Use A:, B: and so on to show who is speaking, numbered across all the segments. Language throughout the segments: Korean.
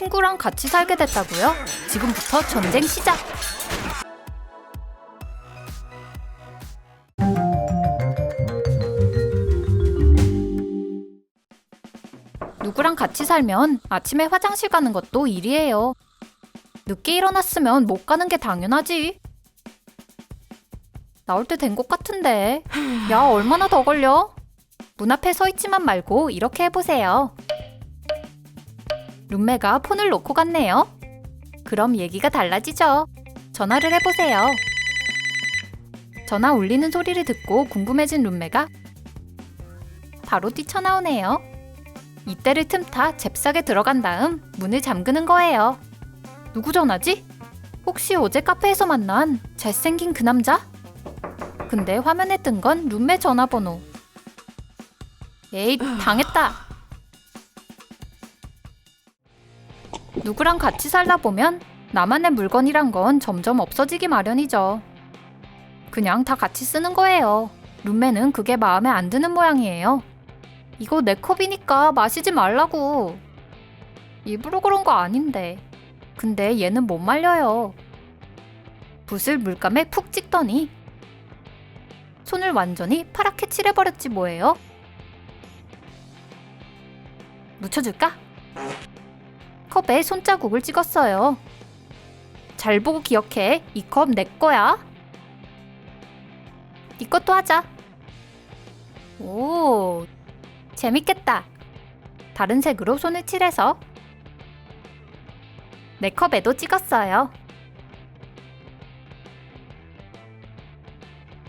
A: 친구랑 같이 살게 됐다고요? 지금부터 전쟁 시작! 누구랑 같이 살면 아침에 화장실 가는 것도 일이에요. 늦게 일어났으면 못 가는 게 당연하지. 나올 때 된 것 같은데. 야, 얼마나 더 걸려? 문 앞에 서 있지만 말고 이렇게 해보세요. 룸메가 폰을 놓고 갔네요. 그럼 얘기가 달라지죠. 전화를 해보세요. 전화 울리는 소리를 듣고 궁금해진 룸메가 바로 뛰쳐나오네요. 이때를 틈타 잽싸게 들어간 다음 문을 잠그는 거예요. 누구 전화지? 혹시 어제 카페에서 만난 잘생긴 그 남자? 근데 화면에 뜬 건 룸메 전화번호. 에이, 당했다. 누구랑 같이 살다 보면 나만의 물건이란 건 점점 없어지기 마련이죠. 그냥 다 같이 쓰는 거예요. 룸메는 그게 마음에 안 드는 모양이에요. 이거 내 컵이니까 마시지 말라고. 일부러 그런 거 아닌데. 근데 얘는 못 말려요. 붓을 물감에 푹 찍더니 손을 완전히 파랗게 칠해버렸지 뭐예요? 묻혀줄까? 컵에 손자국을 찍었어요. 잘 보고 기억해. 이 컵 내 거야. 네 것도 하자. 오, 재밌겠다. 다른 색으로 손을 칠해서 내 컵에도 찍었어요.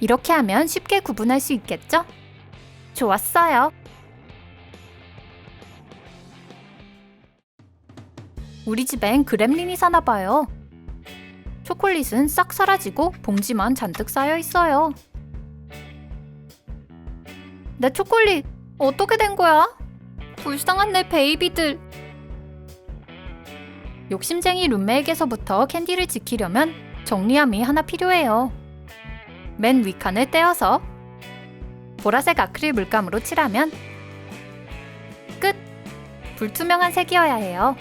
A: 이렇게 하면 쉽게 구분할 수 있겠죠? 좋았어요. 우리 집엔 그렘린이 사나 봐요. 초콜릿은 싹 사라지고 봉지만 잔뜩 쌓여 있어요. 내 초콜릿 어떻게 된 거야? 불쌍한 내 베이비들. 욕심쟁이 룸메에게서부터 캔디를 지키려면 정리함이 하나 필요해요. 맨 윗칸을 떼어서 보라색 아크릴 물감으로 칠하면 끝! 불투명한 색이어야 해요.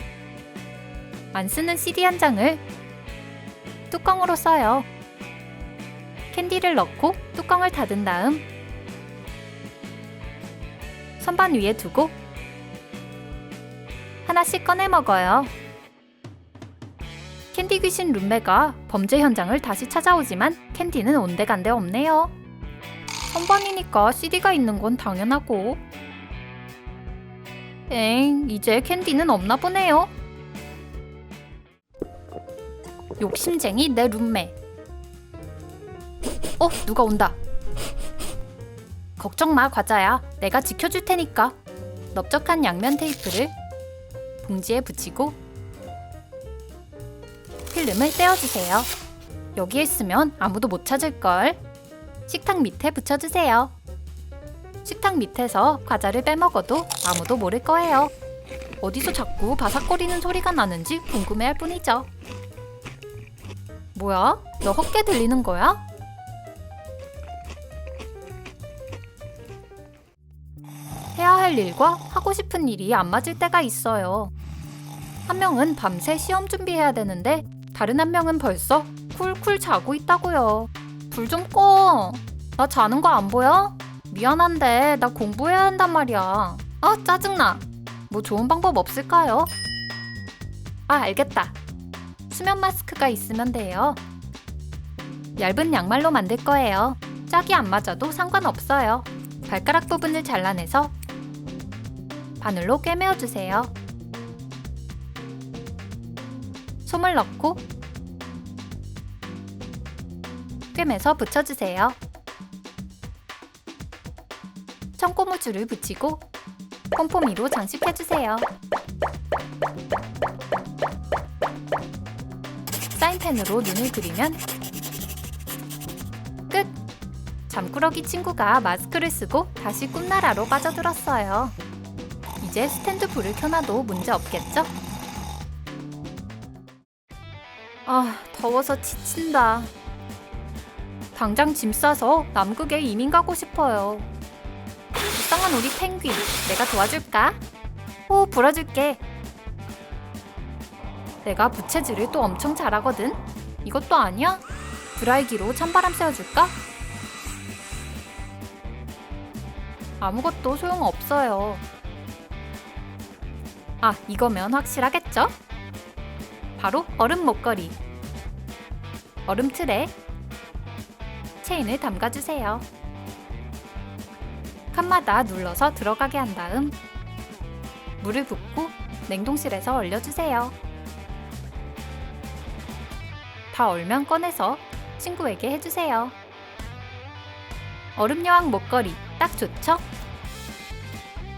A: 안 쓰는 CD 한 장을 뚜껑으로 써요. 캔디를 넣고 뚜껑을 닫은 다음 선반 위에 두고 하나씩 꺼내 먹어요. 캔디 귀신 룸메가 범죄 현장을 다시 찾아오지만 캔디는 온데간데 없네요. 선반이니까 CD가 있는 건 당연하고. 엥, 이제 캔디는 없나 보네요. 욕심쟁이 내 룸메. 어, 누가 온다. 걱정 마, 과자야. 내가 지켜줄 테니까. 넓적한 양면 테이프를 봉지에 붙이고 필름을 떼어주세요. 여기에 있으면 아무도 못 찾을걸. 식탁 밑에 붙여주세요. 식탁 밑에서 과자를 빼먹어도 아무도 모를 거예요. 어디서 자꾸 바삭거리는 소리가 나는지 궁금해할 뿐이죠. 뭐야? 너 헛개 들리는 거야? 해야 할 일과 하고 싶은 일이 안 맞을 때가 있어요. 한 명은 밤새 시험 준비해야 되는데 다른 한 명은 벌써 쿨쿨 자고 있다고요. 불 좀 꺼. 나 자는 거 안 보여? 미안한데 나 공부해야 한단 말이야. 아 짜증나. 뭐 좋은 방법 없을까요? 아 알겠다. 수면 마스크가 있으면 돼요. 얇은 양말로 만들 거예요. 짝이 안 맞아도 상관없어요. 발가락 부분을 잘라내서 바늘로 꿰매어 주세요. 솜을 넣고 꿰매서 붙여주세요. 청고무줄을 붙이고 pompo미로 장식해주세요. 사인펜으로 눈을 그리면 끝! 잠꾸러기 친구가 마스크를 쓰고 다시 꿈나라로 빠져들었어요. 이제 스탠드 불을 켜놔도 문제 없겠죠? 아, 더워서 지친다. 당장 짐 싸서 남극에 이민 가고 싶어요. 불쌍한 우리 펭귄, 내가 도와줄까? 호, 불어줄게. 내가 부채질을 또 엄청 잘하거든. 이것도 아니야? 드라이기로 찬바람 쐬어줄까? 아무것도 소용없어요. 아, 이거면 확실하겠죠? 바로 얼음 목걸이. 얼음 틀에 체인을 담가주세요. 칸마다 눌러서 들어가게 한 다음 물을 붓고 냉동실에서 얼려주세요. 다 얼면 꺼내서 친구에게 해주세요. 얼음 여왕 목걸이 딱 좋죠?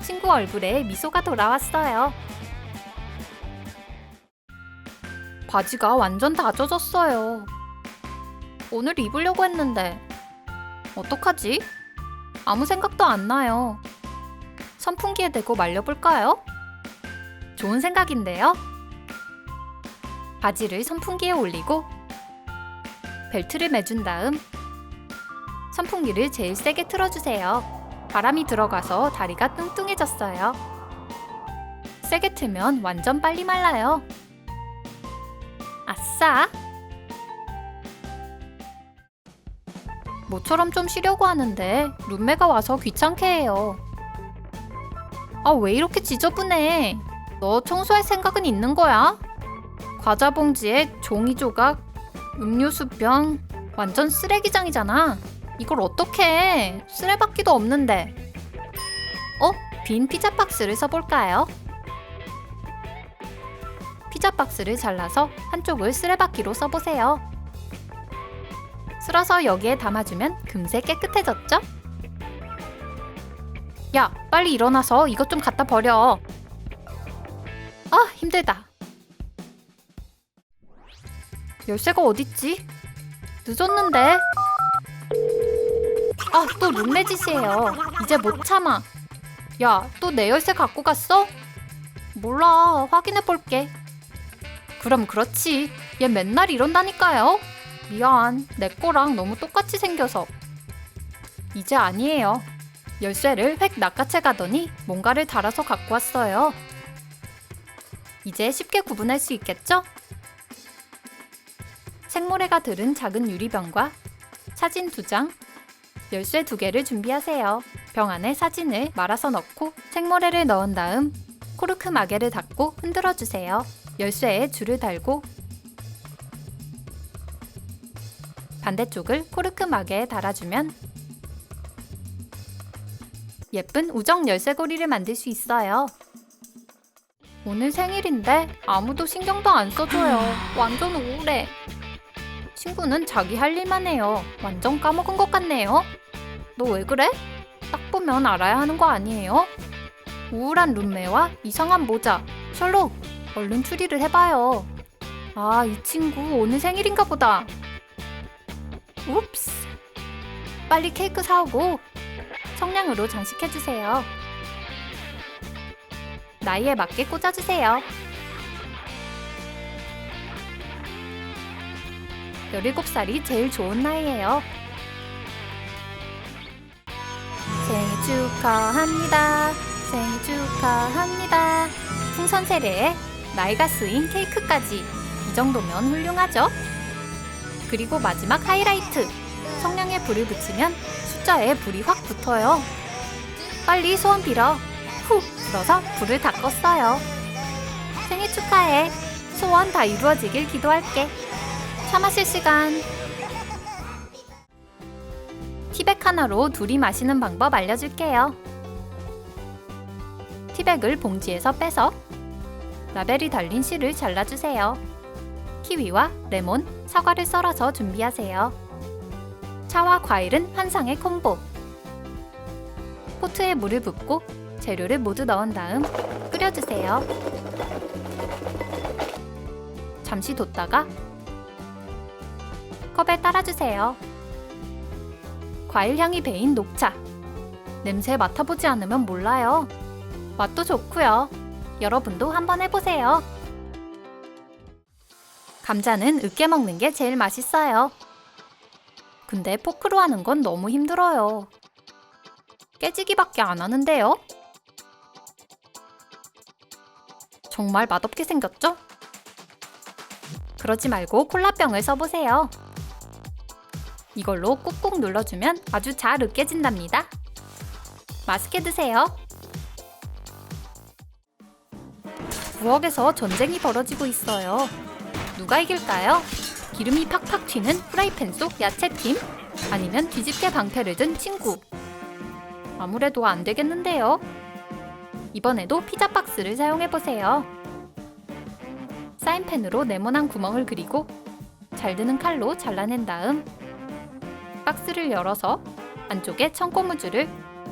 A: 친구 얼굴에 미소가 돌아왔어요. 바지가 완전 다 젖었어요. 오늘 입으려고 했는데 어떡하지? 아무 생각도 안 나요. 선풍기에 대고 말려볼까요? 좋은 생각인데요. 바지를 선풍기에 올리고 벨트를 매준 다음 선풍기를 제일 세게 틀어주세요. 바람이 들어가서 다리가 뚱뚱해졌어요. 세게 틀면 완전 빨리 말라요. 아싸! 모처럼 좀 쉬려고 하는데 룸메가 와서 귀찮게 해요. 아, 왜 이렇게 지저분해? 너 청소할 생각은 있는 거야? 과자 봉지에 종이 조각, 음료수 병, 완전 쓰레기장이잖아. 이걸 어떻게 해? 쓰레받기도 없는데. 어? 빈 피자 박스를 써볼까요? 피자 박스를 잘라서 한쪽을 쓰레받기로 써보세요. 쓸어서 여기에 담아주면 금세 깨끗해졌죠? 야, 빨리 일어나서 이것 좀 갖다 버려. 아, 힘들다. 열쇠가 어딨지? 늦었는데. 아, 또 룸메 짓이에요. 이제 못 참아. 야, 또 내 열쇠 갖고 갔어? 몰라, 확인해 볼게. 그럼 그렇지. 얘 맨날 이런다니까요. 미안, 내 거랑 너무 똑같이 생겨서. 이제 아니에요. 열쇠를 획 낚아채 가더니 뭔가를 달아서 갖고 왔어요. 이제 쉽게 구분할 수 있겠죠? 생모래가 들은 작은 유리병과 사진 두 장, 열쇠 두 개를 준비하세요. 병 안에 사진을 말아서 넣고 생모래를 넣은 다음 코르크 마개를 닫고 흔들어 주세요. 열쇠에 줄을 달고 반대쪽을 코르크 마개에 달아주면 예쁜 우정 열쇠고리를 만들 수 있어요. 오늘 생일인데 아무도 신경도 안 써줘요. 완전 우울해. 친구는 자기 할 일만 해요. 완전 까먹은 것 같네요. 너 왜 그래? 딱 보면 알아야 하는 거 아니에요? 우울한 룸메와 이상한 모자. 셜록, 얼른 추리를 해봐요. 아, 이 친구 오늘 생일인가 보다. 웁스. 빨리 케이크 사오고 성냥으로 장식해주세요. 나이에 맞게 꽂아주세요. 17살이 제일 좋은 나이예요. 생일 축하합니다. 생일 축하합니다. 풍선 세례에 나이가 쓰인 케이크까지 이 정도면 훌륭하죠? 그리고 마지막 하이라이트. 성냥에 불을 붙이면 숫자에 불이 확 붙어요. 빨리 소원 빌어. 후 불어서 불을 다 껐어요. 생일 축하해. 소원 다 이루어지길 기도할게. 차 마실 시간. 티백 하나로 둘이 마시는 방법 알려줄게요. 티백을 봉지에서 빼서 라벨이 달린 실을 잘라주세요. 키위와 레몬, 사과를 썰어서 준비하세요. 차와 과일은 한 상의 콤보. 포트에 물을 붓고 재료를 모두 넣은 다음 끓여주세요. 잠시 뒀다가 컵에 따라주세요. 과일 향이 배인 녹차. 냄새 맡아보지 않으면 몰라요. 맛도 좋고요. 여러분도 한번 해보세요. 감자는 으깨 먹는 게 제일 맛있어요. 근데 포크로 하는 건 너무 힘들어요. 깨지기밖에 안 하는데요? 정말 맛없게 생겼죠? 그러지 말고 콜라병을 써보세요. 이걸로 꾹꾹 눌러주면 아주 잘 으깨진답니다. 맛있게 드세요. 부엌에서 전쟁이 벌어지고 있어요. 누가 이길까요? 기름이 팍팍 튀는 프라이팬 속 야채팀? 아니면 뒤집개 방패를 든 친구? 아무래도 안 되겠는데요. 이번에도 피자 박스를 사용해 보세요. 사인펜으로 네모난 구멍을 그리고 잘 드는 칼로 잘라낸 다음 박스를 열어서 안쪽에 청고무줄을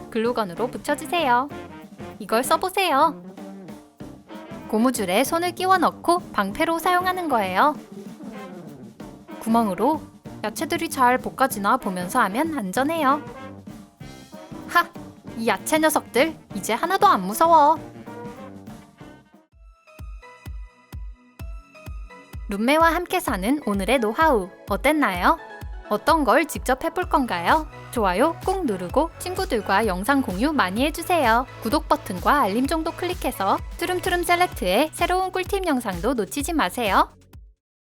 A: 글루건으로 붙여주세요. 이걸 써보세요. 고무줄에 손을 끼워 넣고 방패로 사용하는 거예요. 구멍으로 야채들이 잘 볶아지나 보면서 하면 안전해요. 하! 이 야채 녀석들 이제 하나도 안 무서워. 룸메와 함께 사는 오늘의 노하우 어땠나요? 어떤 걸 직접 해볼 건가요? 좋아요 꾹 누르고 친구들과 영상 공유 많이 해주세요. 구독 버튼과 알림 정도 클릭해서 트름트름 셀렉트의 새로운 꿀팁 영상도 놓치지 마세요.